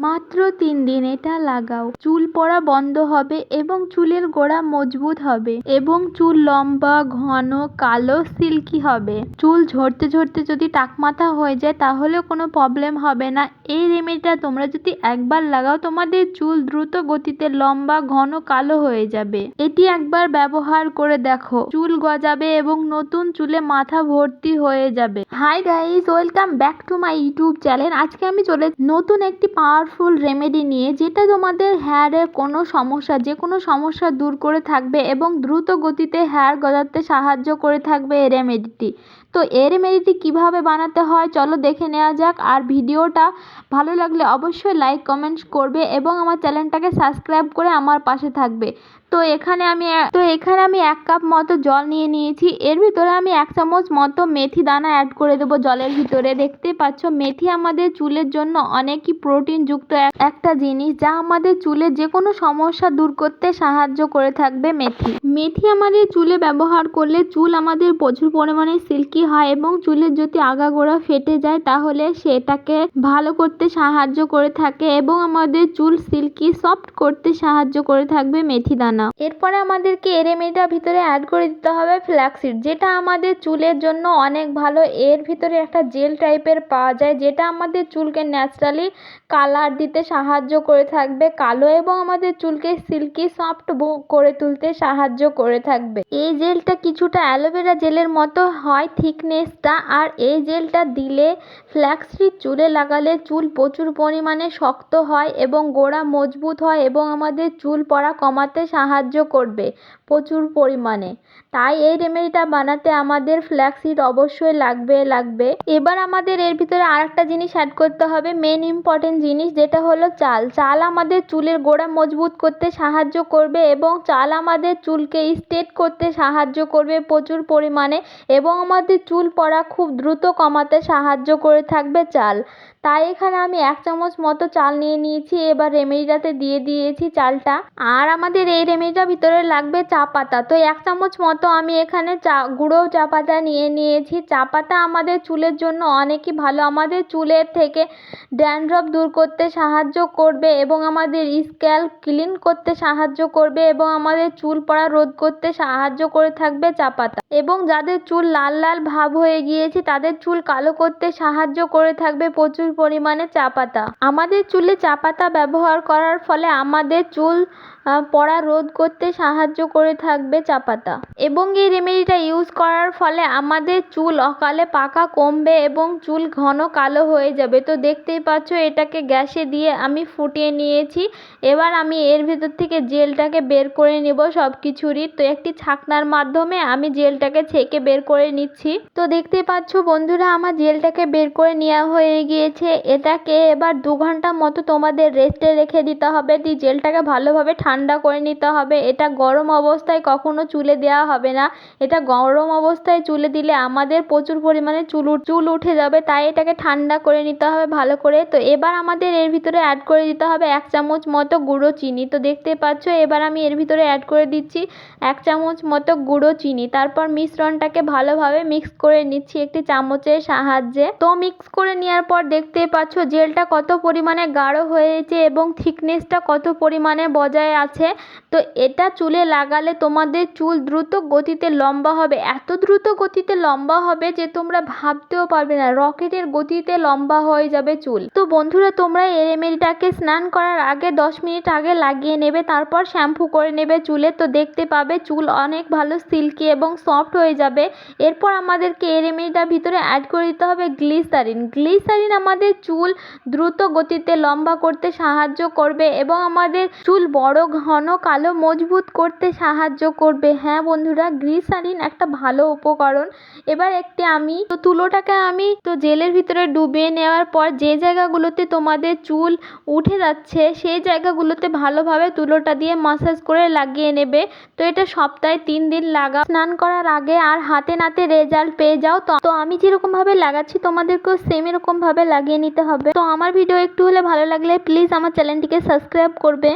মাত্র তিন দিন এটা লাগাও। চুল পড়া বন্ধ হবে এবং চুলের গোড়া মজবুত হবে এবং চুল লম্বা, ঘন, কালো, সিল্কি হবে। চুল ঝরতে ঝরতে যদি টাক মাথা হয়ে যায় তাহলেও কোনো প্রবলেম হবে না। এই রেমেডিটা তোমরা যদি একবার লাগাও, তোমাদের চুল দ্রুত গতিতে লম্বা, ঘন, কালো হয়ে যাবে। এটি একবার ব্যবহার করে দেখো। চুল গজাবে এবং নতুন চুলে মাথা ভর্তি হয়ে যাবে। Hi guys welcome back to my YouTube channel আজকে আমি চলে নতুন একটি পাওয়ারফুল রেমেডি নিয়ে যেটা তোমাদের হেয়ারের কোনো সমস্যা, যে কোনো সমস্যা দূর করে থাকবে এবং দ্রুত গতিতে হেয়ার গজাতে সাহায্য করে থাকবে এই রেমেডিটি তো এই রেমেডিটি কীভাবে বানাতে হয়, চলো দেখে নেওয়া যাক। আর ভিডিওটা ভালো লাগলে অবশ্যই লাইক কমেন্টস করবে এবং আমার চ্যানেলটাকে সাবস্ক্রাইব করে আমার পাশে থাকবে। তো এখানে আমি তো এখানে আমি এক কাপ মতো জল নিয়ে নিয়েছি। এর ভিতরে আমি এক চামচ মতো মেথি দানা অ্যাড করে দেবো জলের ভিতরে। দেখতে পাচ্ছ, মেথি আমাদের চুলের জন্য অনেকই প্রোটিনযুক্ত একটা জিনিস যা আমাদের চুলের যে কোনো সমস্যা দূর করতে সাহায্য করে থাকবে মেথি। মেথি আমাদের চুলে ব্যবহার করলে চুল আমাদের প্রচুর পরিমাণে সিল্কি হয় এবং চুলের যদি আগাগোড়া ফেটে যায়, তাহলে সেটাকে ভালো করতে সাহায্য করে থাকে এবং আমাদের চুল সিল্কি, সফট করতে সাহায্য করে থাকবে মেথি দানা। এরপরে আমাদেরকে এর রেমেডিটার ভিতরে অ্যাড করে দিতে হবে ফ্ল্যাক্সিড যেটা আমাদের চুলের জন্য অনেক ভালো। এর ভিতরে একটা জেল টাইপের পাওয়া যায়, যেটা আমাদের চুলকে ন্যাচারালি কালার দিতে সাহায্য করে থাকবে, কালো এবং আমাদের চুলকে সিল্কি সফট করে তুলতে সাহায্য করে থাকবে। এই জেলটা কিছুটা অ্যালোভেরা জেলের মতো হয় থিকনেসটা আর এই জেলটা দিলে ফ্ল্যাক্সিড চুলে লাগালে চুল প্রচুর পরিমাণে শক্ত হয় এবং গোড়া মজবুত হয় এবং আমাদের চুল পড়া কমাতে সাহায্য করবে প্রচুর পরিমাণে। তাই এই রেমেডিটা বানাতে আমাদের ফ্ল্যাক্সিড অবশ্যই লাগবে লাগবে। এবার আমাদের এর ভিতরে আর একটা জিনিস অ্যাড করতে হবে মেন ইম্পর্টেন্ট জিনিস যেটা হলো চাল। চাল আমাদের চুলের গোড়া মজবুত করতে সাহায্য করবে এবং চাল আমাদের চুলকে স্ট্রেট করতে সাহায্য করবে প্রচুর পরিমাণে এবং আমাদের চুল পড়া খুব দ্রুত কমাতে সাহায্য করে থাকবে চাল। তাই এখানে আমি এক চামচ মতো চাল নিয়ে নিয়েছি। এবার রেমেডিটাতে দিয়ে দিয়েছি চালটা। আর আমাদের এই রেমেডিটার ভিতরে লাগবে চা পাতা। তো এক চামচ মতো আমি এখানে চা, গুঁড়ো চা পাতা নিয়ে নিয়েছি। চা পাতা আমাদের চুলের জন্য অনেকই ভালো। আমাদের চুলের থেকে ড্যান্ড্রফ দূর করতে সাহায্য করবে এবং আমাদের স্ক্যাল্প ক্লিন করতে সাহায্য করবে এবং আমাদের চুল পড়া রোধ করতে সাহায্য করে থাকবে চা পাতা। এবং যাদের চুল লাল লাল ভাব হয়ে গিয়েছে, তাদের চুল কালো করতে সাহায্য করে থাকবে প্রচুর পরিমাণে চা পাতা। আমাদের চুলে চা পাতা ব্যবহার করার ফলে আমাদের চুল পড়া রোধ করতে সাহায্য করে থাকবে চা পাতা। এবং এই রেমেডিটা ইউজ করার ফলে আমাদের চুল অকালে পাকা কমবে এবং চুল ঘন কালো হয়ে যাবে। তো দেখতেই পাচ্ছ, এটাকে গ্যাসে দিয়ে আমি ফুটিয়ে নিয়েছি। এবার আমি এর ভেতর থেকে জেলটাকে বের করে নেব সব কিছুরই তো একটি ছাকনার মাধ্যমে আমি জেলটাকে ছেঁকে বের করে নিচ্ছি। তো দেখতেই পাচ্ছ বন্ধুরা, আমার জেলটাকে বের করে নেওয়া হয়ে গিয়েছে। এটাকে এবার দু ঘণ্টা মতো তোমাদের রেস্টে রেখে দিতে হবে। দিয়ে জেলটাকে ভালোভাবে ঠান্ডা করে নিতে হবে। এটা গরম অবস্থায় কখনো চুলে দেওয়া হবে না। এটা গরম অবস্থায় চুলে দিলে আমাদের প্রচুর পরিমাণে চুল চুল উঠে যাবে। তাই এটাকে ঠান্ডা করে নিতে হবে ভালো করে। তো এবার আমাদের এর ভিতরে অ্যাড করে দিতে হবে এক চামচ মতো গুঁড়ো চিনি। তো দেখতে পাচ্ছ, এবার আমি এর ভিতরে অ্যাড করে দিচ্ছি এক চামচ মতো গুঁড়ো চিনি। তারপর মিশ্রণটাকে ভালোভাবে মিক্স করে নিচ্ছি একটি চামচের সাহায্যে। তো মিক্স করে নেওয়ার পর দেখতেই পাচ্ছ, জেলটা কত পরিমাণে গাঢ় হয়েছে এবং থিকনেসটা কত পরিমাণে বজায় আছে। তো এটা চুলে লাগালে তোমাদের চুল দ্রুত গতিতে লম্বা হবে। এত দ্রুত গতিতে লম্বা হবে যে তোমরা ভাবতেও পারবে না, রকেটের গতিতে লম্বা হয়ে যাবে চুল। তো বন্ধুরা, তোমরা এই রেমেডিটাকে স্নান করার আগে দশ মিনিট আগে লাগিয়ে নেবে, তারপর শ্যাম্পু করে নেবে চুলে। তো দেখতে পাবে চুল অনেক ভালো সিল্কি এবং সফট হয়ে যাবে। এরপর আমাদেরকে এই রেমেডিটার ভিতরে অ্যাড করে দিতে হবে গ্লিসারিন। গ্লিসারিন আমাদের চুল দ্রুত গতিতে লম্বা করতে সাহায্য করবে এবং আমাদের চুল বড়, ঘন, কালো, মজবুত করতে সাহায্য করবে। হ্যাঁ বন্ধুরা, গ্লিসারিন একটা ভালো উপকরণ। এবার একটি আমি, তো তুলোটাকে আমি, তো জেলের ভিতরে ডুবিয়ে নেওয়ার পর যে জায়গাগুলোতে তোমাদের চুল উঠে যাচ্ছে, সেই জায়গাগুলোতে ভালোভাবে তুলোটা দিয়ে মাসাজ করে লাগিয়ে নেবে। তো এটা সপ্তাহে তিন দিন লাগা, স্নান করার আগে আর হাতে নাতে রেজাল্ট পেয়ে যাও। তো আমি যেরকমভাবে লাগাচ্ছি, তোমাদেরকেও সেম এরকমভাবে লাগিয়ে নিতে হবে। তো আমার ভিডিও একটু হলে ভালো লাগলে প্লিজ আমার চ্যানেলটিকে সাবস্ক্রাইব করবে।